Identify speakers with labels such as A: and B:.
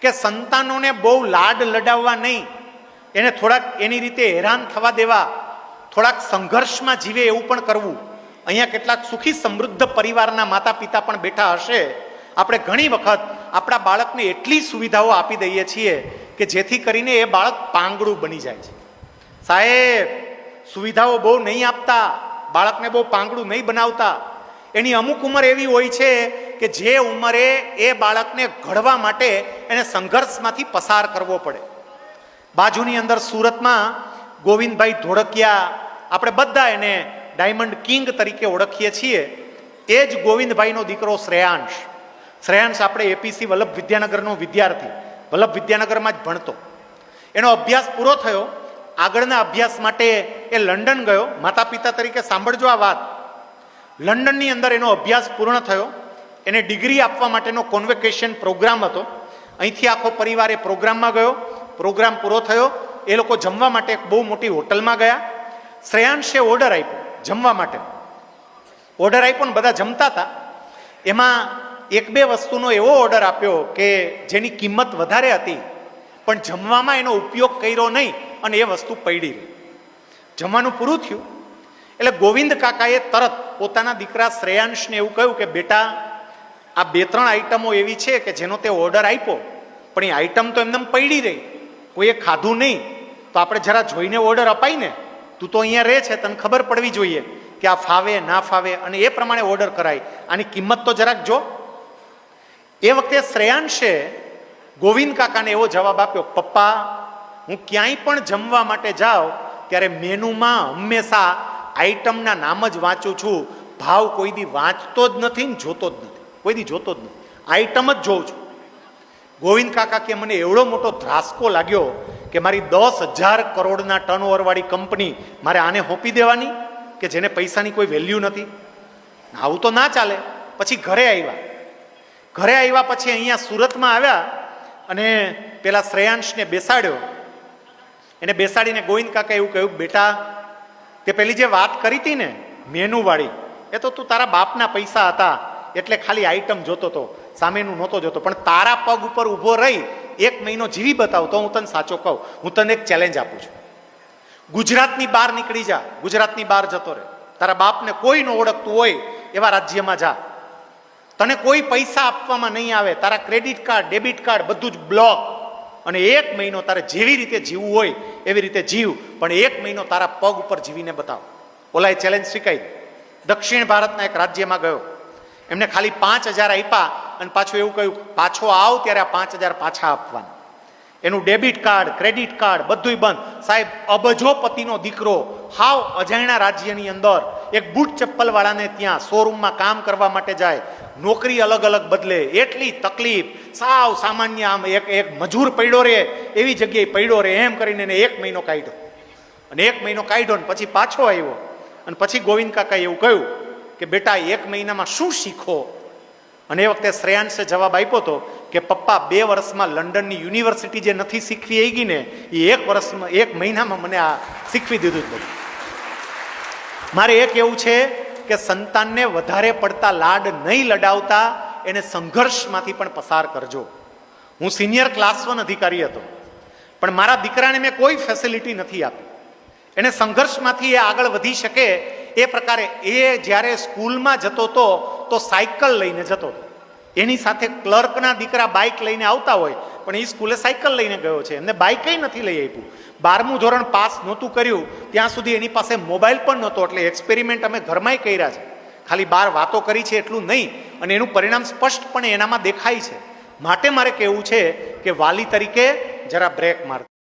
A: કે સંતાનોને બહુ લાડ લડાવવા નહીં. એને થોડાક એની રીતે હેરાન થવા દેવા, થોડાક સંઘર્ષમાં જીવે એવું પણ કરવું. અહીંયા કેટલાક સુખી સમૃદ્ધ પરિવારના માતા પિતા પણ બેઠા હશે. આપણે ઘણી વખત આપણા બાળકને એટલી સુવિધાઓ આપી દઈએ છીએ કે જેથી કરીને એ બાળક પાંગડું બની જાય છે. સાહેબ, સુવિધાઓ બહુ નહીં આપતા, બાળકને બહુ પાંગડું નહીં બનાવતા. એની અમુક ઉંમર એવી હોય છે કે જે ઉંમરે એ બાળકને ઘડવા માટે એને સંઘર્ષમાંથી પસાર કરવો પડે. બાજુની અંદર સુરતમાં ગોવિંદભાઈ ધોળકિયા, આપણે બધા એને ડાયમંડ કિંગ તરીકે ઓળખીએ છીએ. એ જ ગોવિંદભાઈનો દીકરો શ્રેયાંશ. શ્રેયાંશ આપણે એપીસી વલ્લભ વિદ્યાનગરનો વિદ્યાર્થી. વલ્લભ વિદ્યાનગરમાં જ ભણતો. એનો અભ્યાસ પૂરો થયો. આગળના અભ્યાસ માટે એ લંડન ગયો. માતા પિતા તરીકે સાંભળજો આ વાત. લંડનની અંદર એનો અભ્યાસ પૂર્ણ થયો. એને ડિગ્રી આપવા માટેનો કોન્વેકેશન પ્રોગ્રામ હતો. અહીંથી આખો પરિવાર એ પ્રોગ્રામમાં ગયો. પ્રોગ્રામ પૂરો થયો. એ લોકો જમવા માટે એક બહુ મોટી હોટલમાં ગયા. શ્રેયાંશે ઓર્ડર આપ્યો જમવા માટે. ઓર્ડર આપ્યો ને બધા જમતા હતા. એમાં એક બે વસ્તુનો એવો ઓર્ડર આપ્યો કે જેની કિંમત વધારે હતી, પણ જમવામાં એનો ઉપયોગ કર્યો નહીં અને એ વસ્તુ પડી રહી. જમવાનું પૂરું થયું. એટલે ગોવિંદ કાકાએ તરત પોતાના દીકરા શ્રેયાંશને એવું કહ્યું કે, બેટા આ બે ત્રણ આઈટમો એવી છે કે જેનો તે ઓર્ડર આપ્યો, પણ એ આઈટમ તો એમને પડી રહી, કોઈએ ખાધું નહીં. તો આપણે જરા જોઈને ઓર્ડર અપાય ને, તું તો અહીંયા રહે છે, તને ખબર પડવી જોઈએ કે આ ફાવે, ના ફાવે, અને એ પ્રમાણે ઓર્ડર કરાય. આની કિંમત તો જરાક જો. એ વખતે શ્રેયાંશે ગોવિંદ કાકાને એવો જવાબ આપ્યો, પપ્પા, હું ક્યાંય પણ જમવા માટે જાઉં, ત્યારે મેનુમાં હંમેશા આઈટમના નામ જ વાંચું છું. ભાવ કોઈ દી વાંચતો જ નથી ને જોતો જ નથી. કોઈ દી જોતો જ નહીં. આઈટમ જ જોઉં છું. ગોવિંદ કાકા કે મને એવડો મોટો ધ્રાસકો લાગ્યો કે મારી દસ હજાર કરોડના ટર્ન ઓવરવાળી કંપની મારે આને હોંપી દેવાની કે જેને પૈસાની કોઈ વેલ્યુ નથી? આવું તો ના ચાલે. પછી ઘરે આવ્યા. ઘરે આવ્યા પછી અહીંયા સુરતમાં આવ્યા અને પેલા શ્રેયાંશને બેસાડ્યો. એને બેસાડીને ગોવિંદ કાકા એવું કહ્યું, બેટા, તે પેલી જે વાત કરી હતી ને મેનુવાળી એ તો તું તારા બાપના પૈસા હતા. એટલે ખાલી આઈટમ જોતો હતો સામેનું નહોતો જોતો. પણ તારા પગ ઉપર ઊભો રહી, એક મહિનો જીવી બતાવ તો હું તને સાચો કહું. હું તને એક ચેલેન્જ આપું છું. ગુજરાતની બહાર નીકળી જા. ગુજરાતની બહાર જતો રહે. તારા બાપને કોઈ ન ઓળખતું હોય એવા રાજ્યમાં જા. તને કોઈ પૈસા આપવામાં નહીં આવે. તારા ક્રેડિટ કાર્ડ ડેબિટ કાર્ડ બધું જ બ્લોક અને એક મહિનો તારે જેવી રીતે જીવવું હોય એવી રીતે જીવ, પણ એક મહિનો તારા પગ ઉપર જીવીને બતાવ. ઓલાએ ચેલેન્જ સ્વીકારી દક્ષિણ ભારતના એક રાજ્યમાં ગયો. એમને ખાલી પાંચ હજાર આપ્યા અને પાછું એવું કહ્યું, પાછો આવ ત્યારે આ પાંચ હજાર પાછા આપવાના. એનું ડેબિટ કાર્ડ, ક્રેડિટ કાર્ડ બધુંય બંધ. સાહેબ અબજોપતિનો દીકરો હાવ અજાણ્યા રાજ્યની અંદર એક બૂટ ચપ્પલવાળાને ત્યાં શોરૂમમાં કામ કરવા માટે જાય. નોકરી અલગ અલગ બદલે. એટલી તકલીફ. સાવ સામાન્ય આમ એક એક મજૂર પડ્યો રહે એવી જગ્યાએ પડ્યો રહે એમ કરીને એને એક મહિનો કાઢ્યો. અને એક મહિનો કાઢ્યો ને પછી પાછો આવ્યો. અને પછી ગોવિંદ કાકાએ એવું કહ્યું કે બેટા, એક મહિનામાં શું શીખો? અને એ વખતે શ્રેયાંશે જવાબ આપ્યો હતો કે, પપ્પા, બે વર્ષમાં લંડનની યુનિવર્સિટી જે નથી શીખવી આવી ને એ એક વર્ષમાં, એક મહિનામાં મને આ શીખવી દીધું જ બધું મારે એક એવું છે કે, સંતાનને વધારે પડતા લાડ નહીં લડાવતા, એને સંઘર્ષમાંથી પણ પસાર કરજો. હું સિનિયર ક્લાસ વન અધિકારી હતો, પણ મારા દીકરાને મેં કોઈ ફેસિલિટી નથી આપી. એને સંઘર્ષમાંથી એ આગળ વધી શકે એ પ્રકારે એ જ્યારે સ્કૂલમાં જતો હતો, તો સાયકલ લઈને જતો હતો. એની સાથે ક્લર્કના દીકરા બાઇક લઈને આવતા હોય, પણ એ સ્કૂલે સાયકલ લઈને ગયો છે. એમને બાઇકય નથી લઈ આપ્યું. બારમું ધોરણ પાસ નહોતું કર્યું, ત્યાં સુધી એની પાસે મોબાઈલ પણ નહોતો, એટલે એક્સપેરિમેન્ટ અમે ઘરમાંય કર્યા છે. ખાલી બાર વાતો કરી છે એટલું નહીં, અને એનું પરિણામ સ્પષ્ટપણે એનામાં દેખાય છે. માટે મારે કહેવું છે કે વાલી તરીકે જરા બ્રેક માર